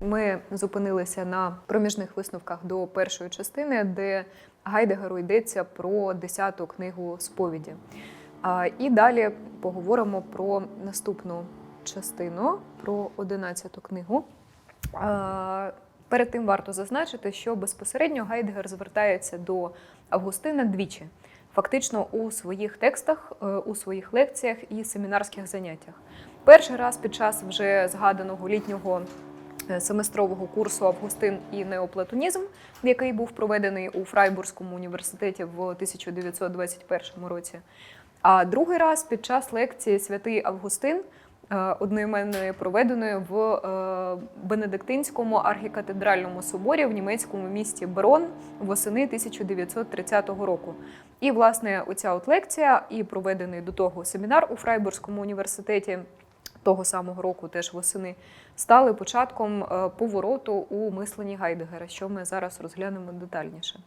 Ми зупинилися на проміжних висновках до першої частини, де Гайдегеру йдеться про десяту книгу сповіді. І далі поговоримо про наступну частину, про одинадцяту книгу. Перед тим варто зазначити, що безпосередньо Гайдгер звертається до Августина двічі, фактично у своїх текстах, е, у своїх лекціях і семінарських заняттях. Перший раз під час вже згаданого літнього семестрового курсу Августин і неоплатонізм, який був проведений у Фрайбурзькому університеті в 1921 році. А другий раз під час лекції Святий Августин е, одноіменної проведеної в е, Бенедиктинському архікатедральному соборі в німецькому місті Берон восени 1930 року. І, власне, оця от лекція і проведений до того семінар у Фрайбурзькому університеті того самого року, теж восени, стали початком е, повороту у мисленні Гайдегера, що ми зараз розглянемо детальніше.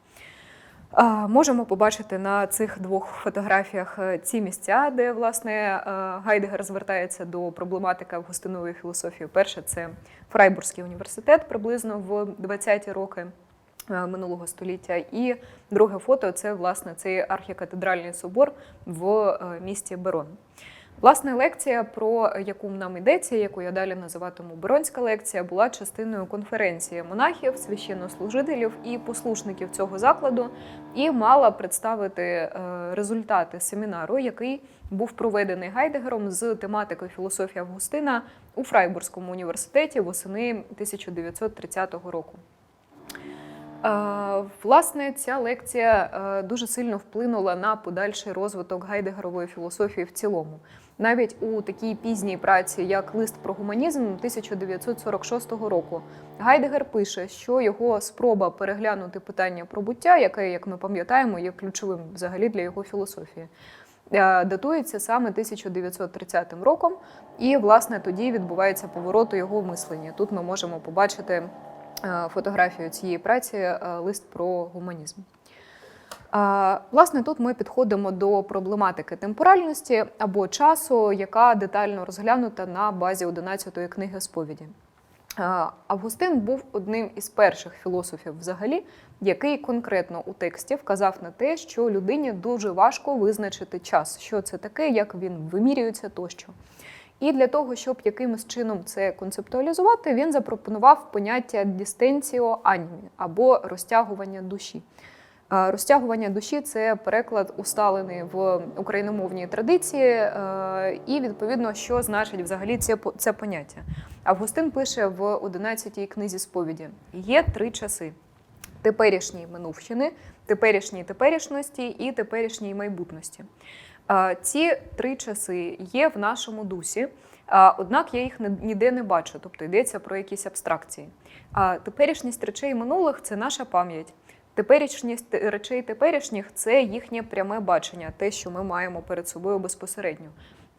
Можемо побачити на цих двох фотографіях е, ці місця, де власне е, Гайдегер звертається до проблематики августинової філософії. Перше це Фрайбурзький університет приблизно в 20-ті роки минулого століття. І друге фото це власне цей архікатедральний собор в місті Берон. Власне, лекція, про яку нам йдеться, яку я далі називатиму Беронська лекція, була частиною конференції монахів, священнослужителів і послушників цього закладу, і мала представити е, результати семінару, який був проведений Гайдегером з тематикою філософії Августина у Фрайбурзькому університеті восени 1930 року. Е, Власне, ця лекція е, дуже сильно вплинула на подальший розвиток Гайдегерової філософії в цілому. Навіть у такій пізній праці, як лист про гуманізм 1946 року, Гайдегер пише, що його спроба переглянути питання про буття, яке, як ми пам'ятаємо, є ключовим взагалі для його філософії, е, датується саме 1930 роком, і власне тоді відбувається поворот у його мисленні. Тут ми можемо побачити е, фотографію цієї праці, е, лист про гуманізм. Власне, тут ми підходимо до проблематики темпоральності або часу, яка детально розглянута на базі 11-ї книги сповіді. Августин був одним із перших філософів, взагалі, який конкретно у тексті вказав на те, що людині дуже важко визначити час, що це таке, як він вимірюється тощо. І для того, щоб якимось чином це концептуалізувати, він запропонував поняття дістенціо анімі або розтягування душі. Розтягування душі це переклад усталений в україномовній традиції, е, і відповідно, що значить взагалі це це поняття. Августин пише в 11-й книзі сповіді: є три часи: теперішній минувщини, теперішній теперішності і теперішній майбутності. Ці три часи є в нашому дусі. Однак я їх ніде не бачу, тобто йдеться про якісь абстракції. А теперішність речей минулих це наша пам'ять. Теперішність речей теперішніх це їхнє пряме бачення, те, що ми маємо перед собою безпосередньо.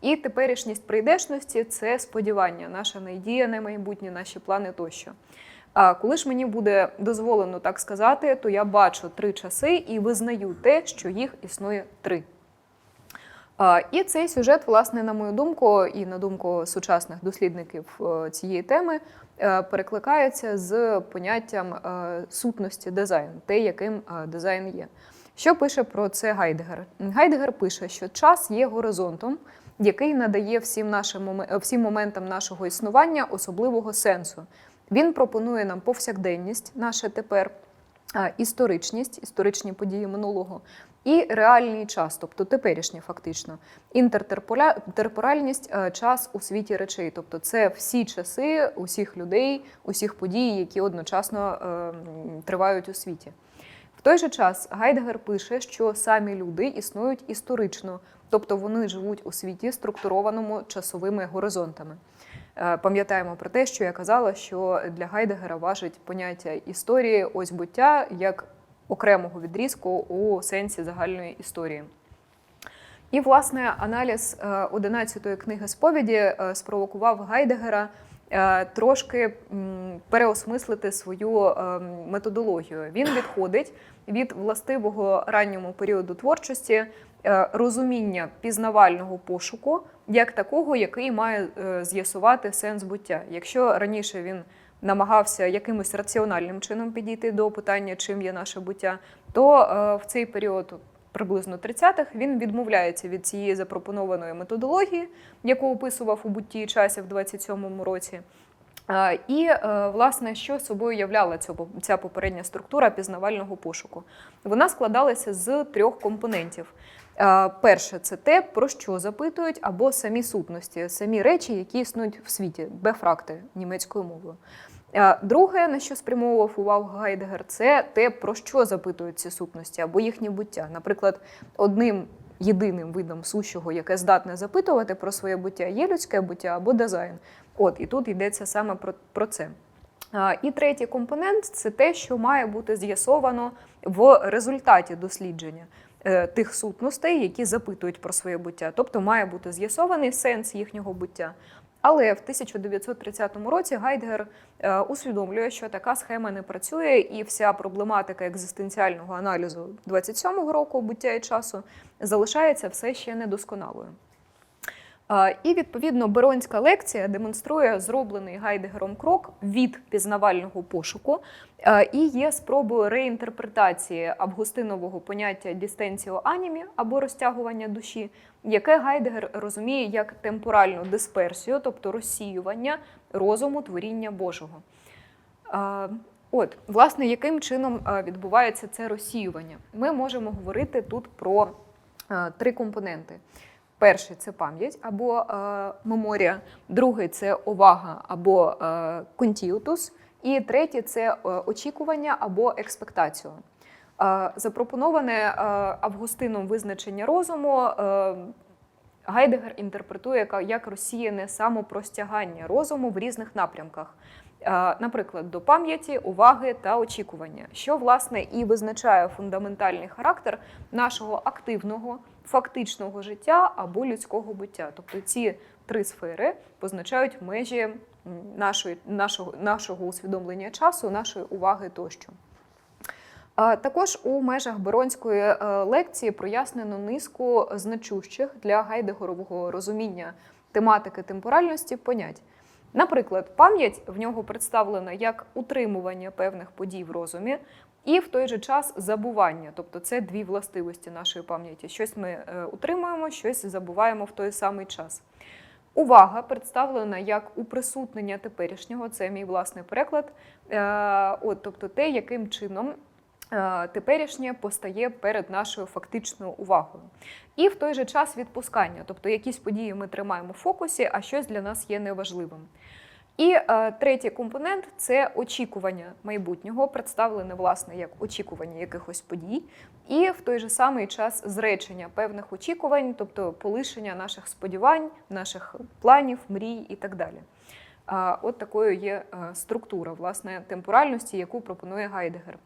І теперішність прийдешності це сподівання, наша надія на майбутнє, наші плани тощо. А коли ж мені буде дозволено так сказати, то я бачу три часи і визнаю те, що їх існує три. І цей сюжет, власне, на мою думку, і на думку сучасних дослідників е, цієї теми, е, перекликається з поняттям е, сутності дизайну, те, яким е, дизайн є. Що пише про це Гайдегер? Гайдегер пише, що час є горизонтом, який надає всім нашим всім моментам нашого існування особливого сенсу. Він пропонує нам повсякденність, наше тепер, історичність, історичні події минулого, і реальний час, тобто теперішнє фактично, інтертерпоральність е, час у світі речей, тобто це всі часи усіх людей, усіх подій, які одночасно е, тривають у світі. В той же час Гайдегер пише, що самі люди існують історично, тобто вони живуть у світі, структурованому часовими горизонтами. Е, Пам'ятаємо про те, що я казала, що для Гайдегера важить поняття історії, ось буття як окремого відрізку у сенсі загальної історії. І, власне, аналіз е, 11-ї книги сповіді е, спровокував Гайдегера е, трошки переосмислити свою е, методологію. Він відходить від властивого ранньому періоду творчості е, розуміння пізнавального пошуку як такого, який має е, з'ясувати сенс буття. Якщо раніше він намагався якимось раціональним чином підійти до питання, чим є наше буття, то е, в цей період. Приблизно 30-х він відмовляється від цієї запропонованої методології, яку описував у бутті часі в 27-му році. Е, І, е, власне, що собою являла ця попередня структура пізнавального пошуку? Вона складалася з трьох компонентів. Перше це те, про що запитують, або самі сутності, самі речі, які існують в світі, бефракти німецькою мовою. Е, Друге, на що спрямовував увагу Гайдегер, це те, про що запитують ці сутності або їхнє буття. Наприклад, одним єдиним видом сущого, яке здатне запитувати про своє буття, є людське буття або дизайн. От і тут йдеться саме про, про це. І третій компонент це те, що має бути з'ясовано в результаті дослідження е, тих сутностей, які запитують про своє буття. Тобто має бути з'ясований сенс їхнього буття. Але в 1930 році Гайдгер е, усвідомлює, що така схема не працює, і вся проблематика екзистенціального аналізу 27-го року буття і часу залишається все ще недосконалою. І відповідно Беронська лекція демонструє зроблений Гайдегером крок від пізнавального пошуку і є спробою реінтерпретації августинового поняття дістенціо анімі або розтягування душі, яке Гайдегер розуміє як темпоральну дисперсію, тобто розсіювання розуму творіння Божого. От, власне, яким чином відбувається це розсіювання? Ми можемо говорити тут про три компоненти. Перший це пам'ять або е, меморія, другий це увага або е, контіутус, і третій це е, очікування або експектацію. Е, запропоноване Августином визначення розуму Гайдегер інтерпретує як розсіяне самопростягання розуму в різних напрямках. Наприклад, до пам'яті, уваги та очікування, що власне і визначає фундаментальний характер нашого активного, фактичного життя або людського буття. Тобто ці три сфери позначають межі нашої, нашого, нашого усвідомлення часу, нашої уваги тощо. Також у межах Беронської е, лекції прояснено низку значущих для гайдегорового розуміння тематики темпоральності понять. Наприклад, пам'ять в нього представлена як утримування певних подій в розумі, і в той же час забування. Тобто це дві властивості нашої пам'яті. Щось ми е, утримуємо, щось забуваємо в той самий час. Увага представлена як уприсутнення теперішнього, це мій власний переклад. Е, От, тобто те, яким чином е, теперішнє постає перед нашою фактичною увагою. І в той же час відпускання, тобто якісь події ми тримаємо в фокусі, а щось для нас є неважливим. І е, третій компонент це очікування майбутнього, представлене власне як очікування якихось подій, і в той же самий час зречення певних очікувань, тобто полишення наших сподівань, наших планів, мрій і так далі. А, От такою є е, структура власне темпоральності, яку пропонує Гайдегер.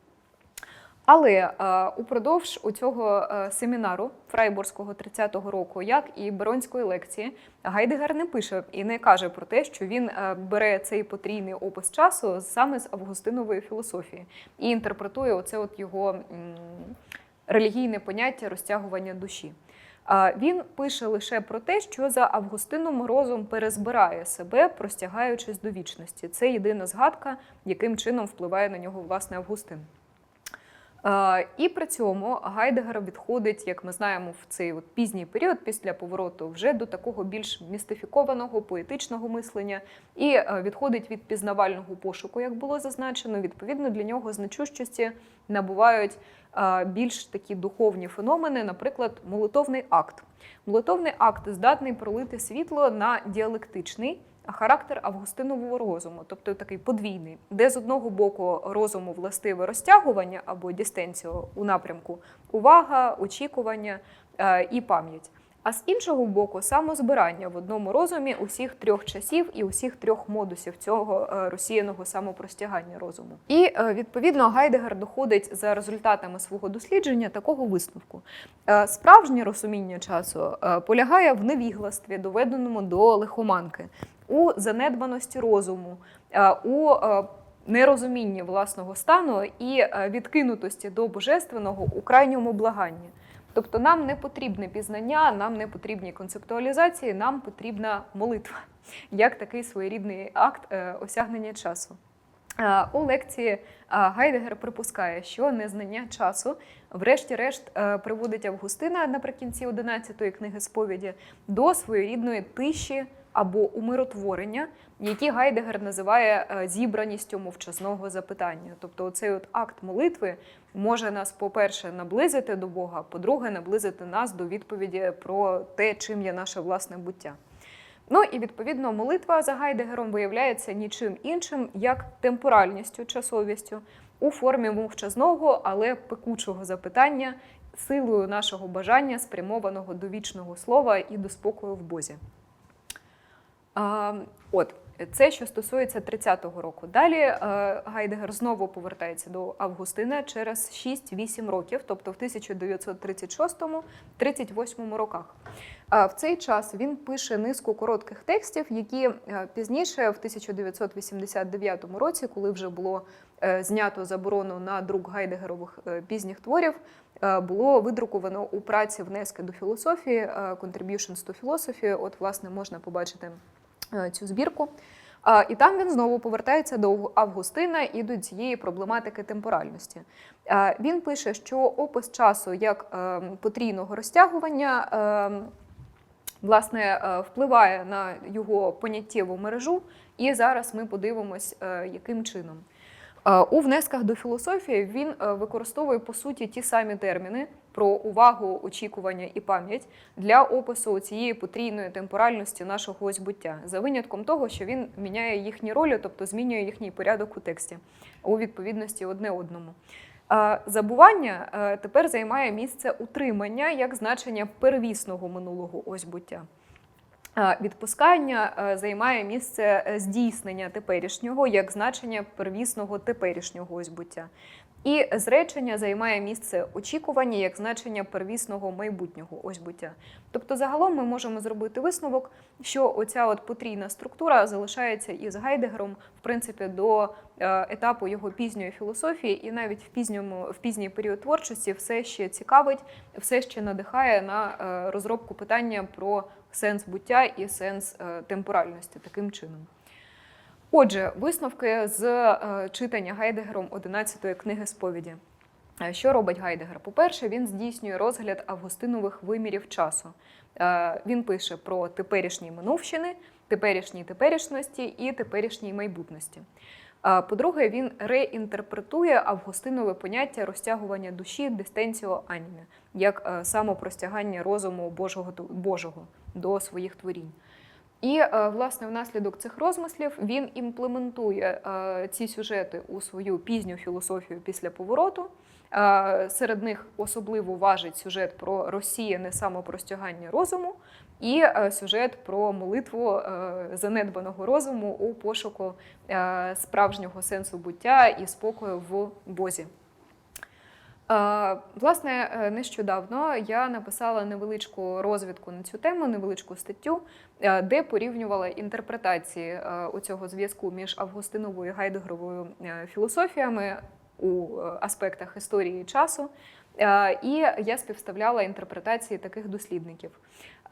Але е, упродовж у цього е, семінару Фрайбурзького 30-го року, як і Беронської лекції, Гайдегер не пише і не каже про те, що він е, бере цей потрійний опис часу саме з Августинової філософії і інтерпретує оце от його релігійне поняття розтягування душі. Він пише лише про те, що за Августином розум перезбирає себе, простягаючись до вічності. Це єдина згадка, яким чином впливає на нього власне Августин. Е, І при цьому Гайдегер відходить, як ми знаємо, в цей от пізній період після повороту вже до такого більш містифікованого, поетичного мислення і е, відходить від пізнавального пошуку, як було зазначено. Відповідно, для нього значущості набувають е, більш такі духовні феномени, наприклад, молитовний акт. Молитовний акт здатний пролити світло на діалектичний характер Августинового розуму, тобто такий подвійний, де з одного боку розуму властиве розтягування або дістенціо у напрямку увага, очікування е, і пам'ять. А з іншого боку, самозбирання в одному розумі усіх трьох часів і усіх трьох модусів цього е, розсіяного самопростягання розуму. І е, відповідно Гайдегер доходить за результатами свого дослідження такого висновку. Справжнє розуміння часу полягає в невігластві, доведеному до лихоманки, у занедбаності розуму, е, у е, нерозумінні власного стану і е, відкинутості до божественного у крайньому благанні. Тобто нам не потрібне пізнання, нам не потрібні концептуалізації, нам потрібна молитва як такий своєрідний акт осягнення часу. У лекції Гайдегер припускає, що незнання часу, врешті-решт, приводить Августина наприкінці 11-ї книги сповіді до своєрідної тиші або умиротворення, які Гайдегер називає е, зібраністю мовчазного запитання. Тобто, цей от акт молитви може нас, по-перше, наблизити до Бога, по-друге, наблизити нас до відповіді про те, чим є наше власне буття. Ну і відповідно молитва за Гайдегером виявляється нічим іншим, як темпоральністю, часовістю у формі мовчазного, але пекучого запитання, силою нашого бажання, спрямованого до вічного слова і до спокою в Бозі. От, це що стосується 30-го року. Далі е, Гайдегер знову повертається до Августина через 6-8 років, тобто в 1936-38 роках. В цей час він пише низку коротких текстів, які е, пізніше, в 1989 році, коли вже було е, знято заборону на друк Гайдегерових пізніх творів, було видруковано у праці внески до філософії Contributions to Philosophy. От, власне, можна побачити цю збірку. І там він знову повертається до Августина і до цієї проблематики темпоральності. Він пише, що опис часу як е, потрійного розтягування е, власне е, впливає на його поняттєву мережу, і зараз ми подивимось, е, яким чином. Е, У внесках до філософії він е, використовує по суті ті самі терміни про увагу, очікування і пам'ять для опису цієї потрійної темпоральності нашого ось буття, за винятком того, що він міняє їхні ролі, тобто змінює їхній порядок у тексті у відповідності одне одному. Забування е, тепер займає місце утримання як значення первісного минулого ось буття. Відпускання е, займає місце е, здійснення теперішнього як значення первісного теперішнього ось буття. І зречення займає місце очікування як значення первісного майбутнього ось буття. Тобто, загалом ми можемо зробити висновок, що оця от потрійна структура залишається із Гайдегером, в принципі, до е, етапу його пізньої філософії, і навіть в пізньому в пізній період творчості все ще цікавить, все ще надихає на е, розробку питання про сенс буття і сенс е, темпоральності таким чином. Отже, висновки з е, читання Гайдегером 11-ї книги сповіді. Е, Що робить Гайдегер? По-перше, він здійснює розгляд августинових вимірів часу. Е, Він пише про теперішні минувщини, теперішні теперішності і теперішній майбутності. По-друге, він реінтерпретує августинове поняття розтягування душі дистенціо анімі, як самопростягання розуму Божого, Божого до своїх творінь. І е, власне внаслідок цих розмислів він імплементує е, ці сюжети у свою пізню філософію після повороту. Е, Серед них особливо важить сюжет про розсіяне самопростягання розуму і сюжет про молитву занедбаного розуму у пошуку справжнього сенсу буття і спокою в Бозі. Власне, е, нещодавно я написала невеличку розвідку на цю тему, невеличку статтю, е, де порівнювала інтерпретації е, цього зв'язку між Августиновою і Гайдегеровою е, філософіями у аспектах історії часу. Е, І я співставляла інтерпретації таких дослідників.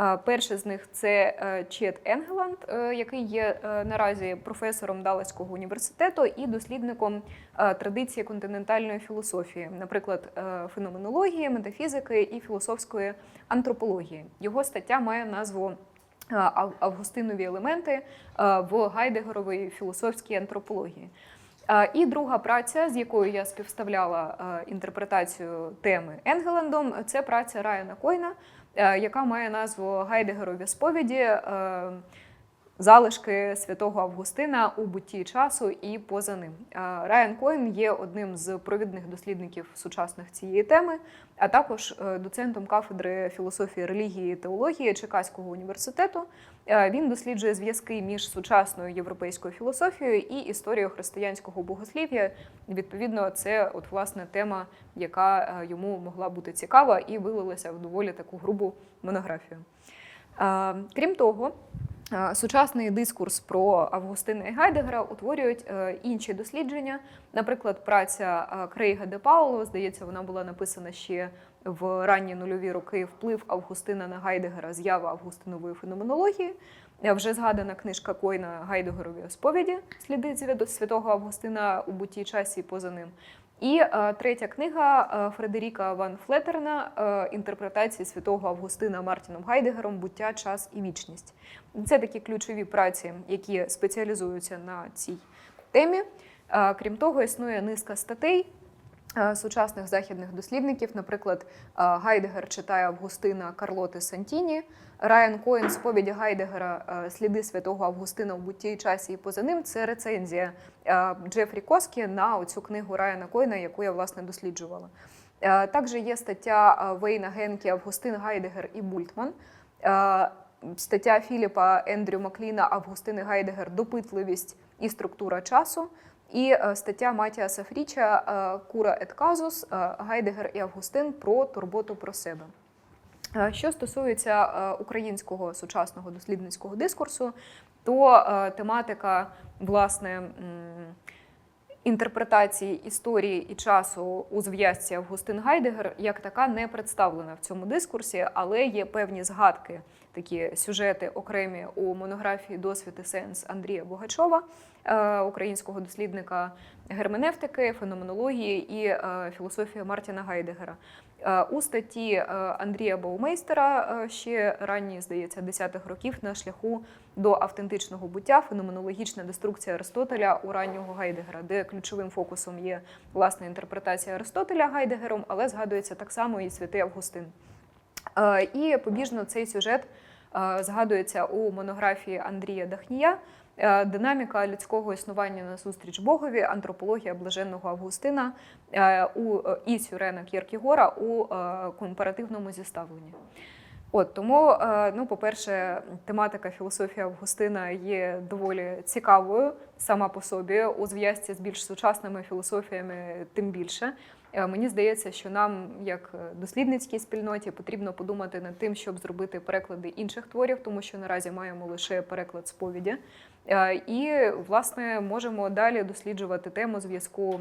Е, Перший з них це е, Чет Енгеланд, який є наразі професором Далласького університету і дослідником традиції континентальної філософії, наприклад, феноменології, метафізики і філософської антропології. Його стаття має назву Августинові елементи в Гайдегеровій філософській антропології. Е, І друга праця, з якою я співставляла е, інтерпретацію теми Енгелендом, це праця Райана Койна, е, яка має назву Гайдегерові сповіді. Залишки святого Августина у бутті часу і поза ним. Райан Коін є одним з провідних дослідників сучасних цієї теми, а також е, доцентом кафедри філософії, релігії і теології Чекаського університету. Він досліджує зв'язки між сучасною європейською філософією і історією християнського богослів'я. Відповідно, це от власне тема, яка е, йому могла бути цікава і вилилася в доволі таку грубу монографію. Крім того, сучасний дискурс про Августина і Гайдегера утворюють е, інші дослідження. Наприклад, праця е, Крейга де Пауло, здається, вона була написана ще в ранні нульові роки вплив Августина на Гайдегера, з'ява Августинової феноменології. Е, Вже згадана книжка Койна Гайдегорові сповіді сліди святого Августина у буті часі поза ним. І е, третя книга е, Фредеріка Ван Флетерна е, інтерпретації святого Августина Мартіном Гайдегером Буття, час і вічність. Це такі ключові праці, які спеціалізуються на цій темі. Е, Крім того, існує низка статей сучасних західних дослідників. Наприклад, е, Гайдегер читає Августина Карлоти Сантіні, Райан Коін сповіді Гайдегера е, Сліди святого Августина в бутті і часі і поза ним. Це рецензія е, Джефрі Коскі на цю книгу Райана Коїна, яку я власне досліджувала. Е, Також є стаття е, Вейна Генкі Августин Гайдегер і Бультман. Е, Стаття Філіпа Ендрю Макліна Августин і Гайдегер Допитливість і структура часу. І е, стаття Матіаса Фріча е, Кура ет казус е, Гайдегер і Августин про турботу про себе. Що стосується українського сучасного дослідницького дискурсу, то тематика власне інтерпретації історії і часу у зв'язці Августин Гайдегер як така не представлена в цьому дискурсі, але є певні згадки, такі сюжети окремі у монографії Досвід і сенс Андрія Богачова, е, українського дослідника герменевтики, феноменології і е, філософії Мартіна Гайдегера. Е, У статті Андрія Баумейстера ще ранні, здається, 10-х років на шляху до автентичного буття феноменологічна деструкція Аристотеля у раннього Гайдегера, де ключовим фокусом є власне інтерпретація Аристотеля Гайдегером, але згадується так само і святий Августин. І побіжно цей сюжет згадується у монографії Андрія Дахнія. е, Динаміка людського існування назустріч Богові, антропологія блаженного Августина е, у е, і Сюрена Кєркігора у е, компаративному зіставленні. От тому, е, ну, по-перше, тематика філософії Августина є доволі цікавою сама по собі у зв'язці з більш сучасними філософіями, тим більше. Е, Мені здається, що нам, як е, дослідницькій спільноті, потрібно подумати над тим, щоб зробити переклади інших творів, тому що наразі маємо лише переклад сповіді. Е, І, власне, можемо далі досліджувати тему зв'язку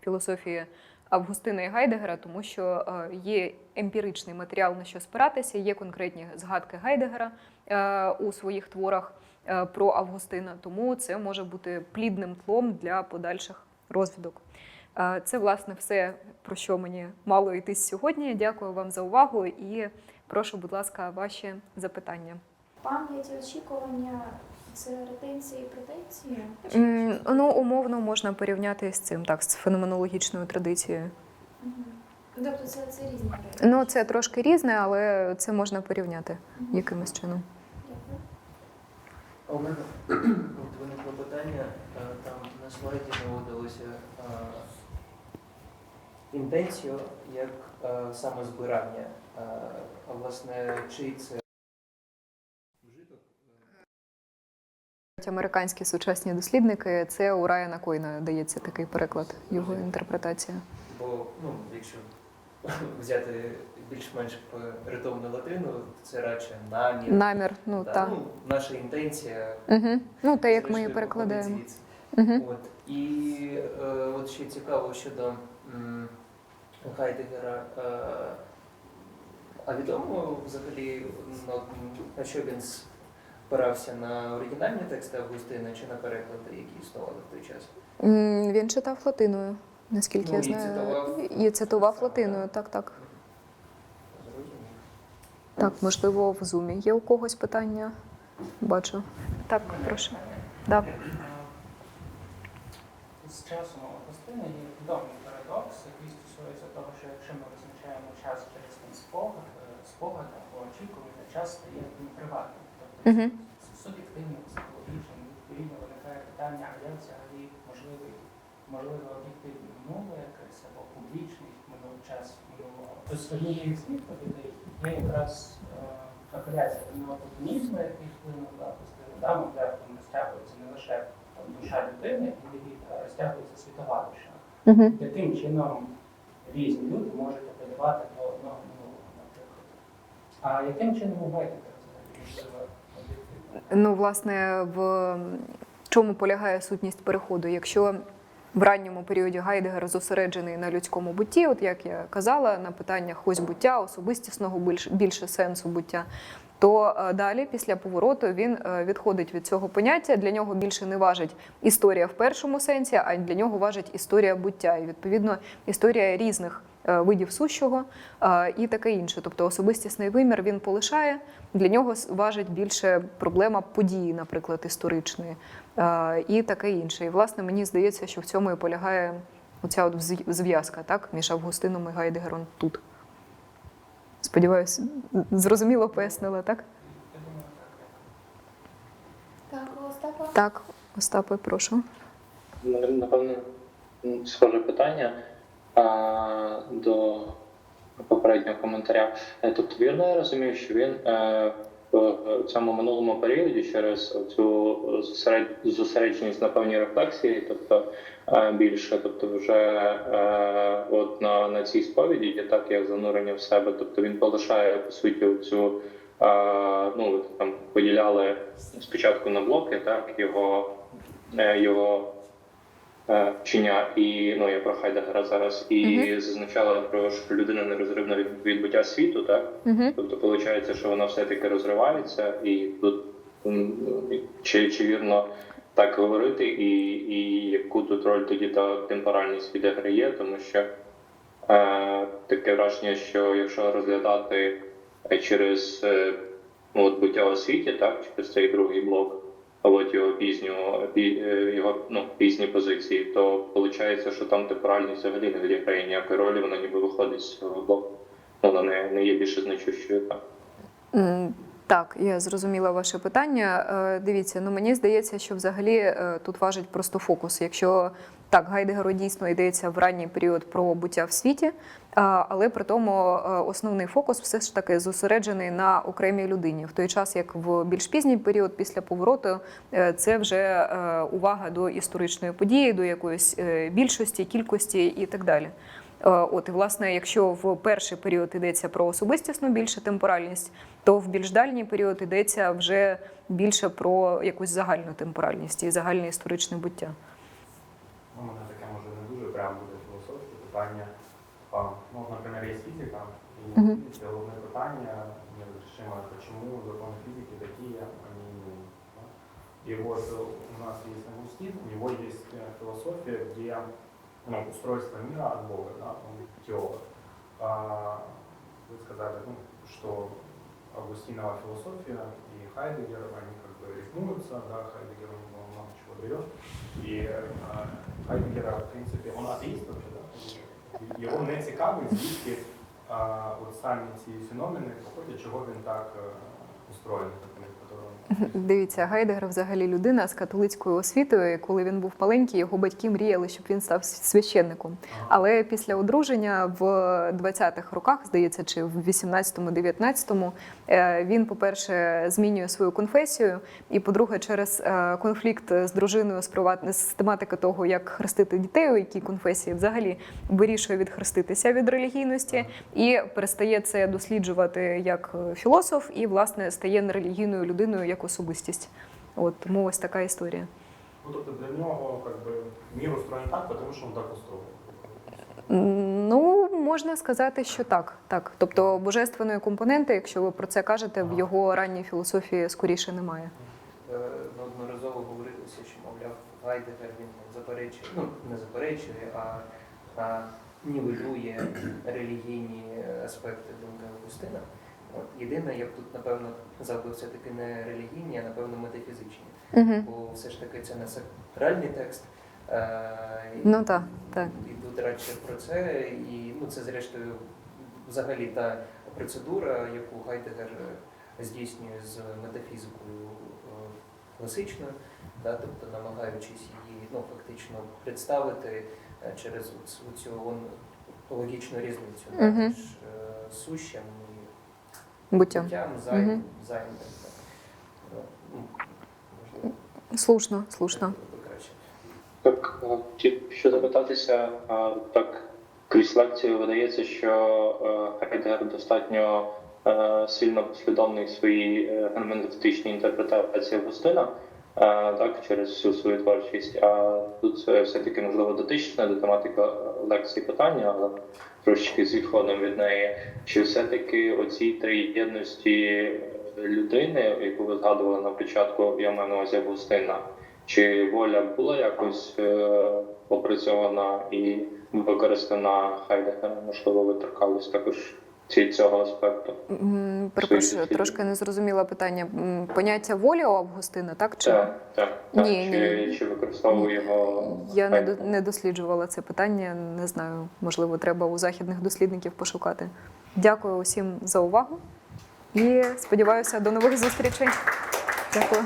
філософії Августина і Гайдегера, тому що є емпіричний матеріал на що спиратися, є конкретні згадки Гайдегера у своїх творах про Августина. Тому це може бути плідним тлом для подальших розвідок. Це власне все про що мені мало йти сьогодні. Дякую вам за увагу і прошу, будь ласка, ваші запитання. Пам'ять і очікування це ретенція і претенція? М, Ну, умовно можна порівняти з цим, так, з феноменологічною традицією. Мгм. Тобто це, це різні речі. Ну, це трошки різне, але це можна порівняти Мгм. якимось чином. Дякую. У мене виникло питання, е, там на слайді наводилося е, інтенцію як е, саме збирання. Е, А власне, чий це Американські сучасні дослідники це у Райана Койна дається такий переклад, його інтерпретація. Бо ну, якщо взяти більш-менш ритовну латину, це радше намір. Намір, ну да, так. ну, наша інтенція. Угу. Ну, те, як ми її перекладаємо. Угу. От. І е, от ще цікаво щодо м, Гайдегера. Е, а відомо взагалі, на, на що він спирався на оригінальні тексти Августина чи на переклади, які існували в той час? Він читав латиною, наскільки Ну, я і знаю. цитував. І цитував латиною, так, так. Так, можливо, в зумі є у когось питання. Бачу. Так, прошу. Да. З часом Августина є відомий парадокс, який стосується того, що якщо ми визначаємо час через там спогад, або очікування, час стає неприватним. Тобто Угу. з суб'єктивним, психологічним, відповідно виникає питання, а як взагалі можливий, можливо об'єктивне минуле якесь або публічний минулий час минулого. Однією з відповідей є якраз е, апеляція до неопотунізму, який вплинув на Августина. Да, мовляв, розтягується не лише душа людини, а розтягується світова душа. Яким чином різні люди можуть апелювати до одного. А яким чином об'єктивно? Ну, власне, в чому полягає сутність переходу? Якщо в ранньому періоді Гайдегер зосереджений на людському бутті, от як я казала, на питаннях ось буття, особистісного більше, більше сенсу буття, то е, далі, після повороту, він е, відходить від цього поняття. Для нього більше не важить історія в першому сенсі, а для нього важить історія буття. І відповідно історія різних видів сущого е, і таке інше. Тобто особистісний вимір він полишає. Для нього важить більше проблема події, наприклад, історичної, е, і таке інше. І власне мені здається, що в цьому і полягає оця от зв'язка так, між Августином і Гайдегером тут. Сподіваюсь, зрозуміло пояснила, так? Так. Остапа? Так, Остапе, прошу. Напевно, схоже питання до попереднього коментаря. Е, Тобто, вірно я розумію, що він е, в цьому минулому періоді через цю зосередженість на певній рефлексії, тобто е, більше, тобто вже е, от на, на цій сповіді є так як занурення в себе. Тобто він полишає по суті цю е, ну там поділяли спочатку на блоки, так його е, його е, вчення і ну я про Хайдегера зараз, і зазначала про що людина нерозривна від відбуття світу, так? Угу. тобто виходить, що вона все-таки розривається, і тут чи, чи вірно так говорити, і, і яку тут роль тоді та темпоральність відіграє, тому що е, таке враження, що якщо розглядати е, через е, ну, от буття у світі, так, через цей другий блок, от його пізню е, його ну, пізні позиції, то виходить, що там темпоральність взагалі не відіграє ніякої ролі, вона ніби виходить з блоку. Вона не, не є більше значущою. Так. Так, я зрозуміла ваше питання. Е, Дивіться, ну мені здається, що взагалі е, тут важить просто фокус. Якщо так, Гайдегеру дійсно йдеться в ранній період про буття в світі, але при тому е, основний фокус все ж таки зосереджений на окремій людині. В той час, як в більш пізній період після повороту, це вже увага до історичної події, до якоїсь більшості, кількості і так далі. Е, От і власне, якщо в перший період йдеться про особистісну більше темпоральність, то в більш дальній період йдеться вже більше про якусь загальну темпоральність і загальне історичне буття. Ну, у мене таке може не дуже прямо буде філософське питання. А, ну, от, наприклад, є фізика, і Мгм. це головне питання неразрешимое, почему законы физики такие, они иные. да. И вот э, у нас есть Августин, у него есть э, философия, где ну, устройство мира от Бога, да, он теолог. А, вы сказали, ну, что Августинова философия и Хайдегер, они как бы рифмуются, да, Хайдегер у него много чего берет. И э, Хайдегера, в принципе, он атеист вообще, да? Його не цікавить, звідки а, от самі ці феномени походять, чого він так е, устроєний, такий, которого Дивіться, Гайдегер взагалі людина з католицькою освітою. Коли він був маленький, його батьки мріяли, щоб він став священником. Але після одруження в 20-х роках, здається, чи в 18-му, 19-му, е, він, по-перше, змінює свою конфесію, і по-друге, через е, конфлікт з дружиною з з тематики того, як хрестити дітей, у якій конфесії взагалі вирішує відхреститися від релігійності і перестає це досліджувати як е, філософ, і власне стає нерелігійною людиною як особистість. От тому ось така історія. Ну, тобто для нього как би, мір устроєний так, тому що він так устроєний. Ну, можна сказати, що так. так. Тобто божественної компоненти, якщо ви про це кажете, в його ранній філософії скоріше немає. Е, неодноразово говорилося, що, мовляв, Гайдегер він заперечує, ну не заперечує, а, а нівелює релігійні аспекти думки Августина. От. Єдине, я б тут, напевно, казав би все-таки не релігійні, а напевно метафізичні. Угу. Бо все ж таки це не сакральний текст. Е, і- Ну так, так. І тут радше про це, і ну, це зрештою взагалі та процедура, яку Гайдегер здійснює з метафізикою е, класичною, да, тобто намагаючись її ну, фактично представити е, через оц- цю логічну різницю Мгм. між е, сущим буттям, займ, займ, Слушно, слушно. краще. Так, Що запитатися, так крізь лекцію видається, що е, Хайдегер достатньо е, сильно послідовний в своїй е, герменевтичній інтерпретації Августина, е, так, через всю свою творчість. А тут це все-таки можливо дотичне до тематики лекції питання, але трошечки з відходом від неї. Чи все-таки оці три єдності людини, яку ви згадували на початку, я маю на увазі Августина, чи воля була якось е, опрацьована і використана Хайдегером? Можливо, ви торкались також ці- цього аспекту? Перепрошую, трошки не зрозуміла питання. Поняття волі у Августина, так? Чи Так, так, так. Ні, чи, ні. чи використовував його я не, до- не досліджувала це питання, не знаю. Можливо, треба у західних дослідників пошукати. Дякую усім за увагу і сподіваюся, до нових зустрічей. Дякую.